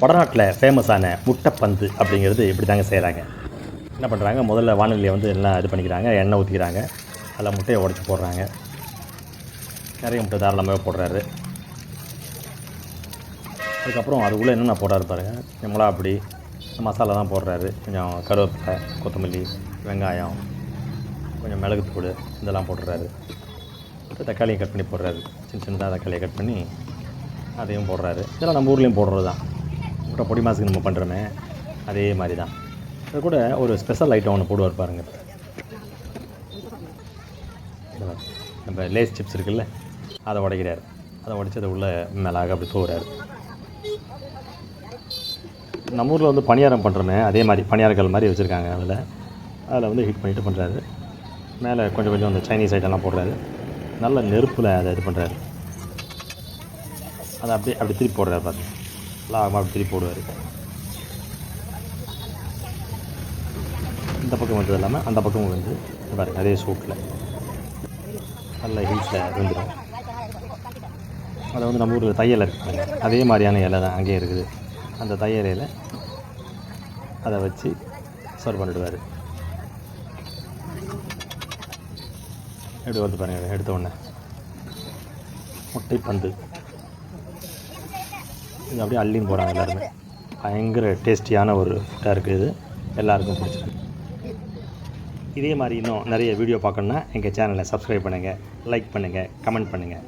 வடநாட்டில் ஃபேமஸான முட்டைப்பந்து அப்படிங்கிறது இப்படி தாங்க செய்கிறாங்க என்ன பண்ணுறாங்க முதல்ல வானொலியை வந்து எல்லாம் இது பண்ணிக்கிறாங்க எண்ணெய் ஊற்றிக்கிறாங்க அதில் முட்டையை உடச்சி போடுறாங்க. நிறைய முட்டை தாராளமாக போடுறாரு. அதுக்கப்புறம் அதுக்குள்ளே என்னென்ன போடுறாரு பாருங்கள் மிளகா அப்படி மசாலா தான் போடுறாரு. கொஞ்சம் கருவேப்பிலை கொத்தமல்லி வெங்காயம் கொஞ்சம் மிளகுத்தூள் இதெல்லாம் போட்டுறாரு. அப்புறம் தக்காளியை கட் பண்ணி போடுறாரு. சின்ன சின்னதாக தக்காளியை கட் பண்ணி அதையும் போடுறாரு. இதெல்லாம் நம்ம ஊர்லேயும் போடுறது தான் அப்புறம் பொடி மாசுக்கு நம்ம பண்ணுறோமே அதே மாதிரி தான் அது கூட ஒரு ஸ்பெஷல் ஐட்டம் ஒன்று போடுவார் பாருங்க. நம்ம லேஸ் சிப்ஸ் இருக்குல்ல அதை உடைக்கிறார். அதை உடைச்சி அதை உள்ளே மேலாக அப்படி தூவுறாரு. நம்ம ஊரில் வந்து பணியாரம் பண்ணுறோமே அதே மாதிரி பணியாரங்கள் மாதிரி வச்சுருக்காங்க அதில். அதில் வந்து ஹீட் பண்ணிவிட்டு பண்ணுறாரு மேலே கொஞ்சம் கொஞ்சம் அந்த சைனீஸ் ஐட்டம்லாம் போடுறாரு. நல்ல நெருப்பில் அதை இது பண்ணுறாரு அதை அப்படியே அப்படி திருப்பி போடுறாரு பாருங்க. லாபமாக அப்படி திருப்பி போடுவார். இந்த பக்கம் வந்தது இல்லாமல் அந்த பக்கமும் வந்து இங்க பாருங்க அதே சூட்டில் நல்ல ஹில்ஸில் வெந்துடும் அதை வந்து நம்ம ஊரில் தையல் இருக்குது அதே மாதிரியான இலை தான் அங்கேயே இருக்குது. அந்த தையலையில் அதை வச்சு சர்வ் பண்ணிடுவார். எப்படி வந்து பாருங்க எடுத்த உடனே. முட்டை பந்து. இது அப்படியே அள்ளின்னு போகிறாங்க எல்லாருமே. பயங்கர டேஸ்டியான ஒரு ஃபுட்டாக இருக்குது இது. எல்லாருக்கும் பிடிச்சிருக்கு. இதே மாதிரி இன்னும் நிறைய வீடியோ பார்க்கணுன்னா எங்கள் சேனலை சப்ஸ்கிரைப் பண்ணுங்கள் லைக் பண்ணுங்கள் கமெண்ட் பண்ணுங்கள்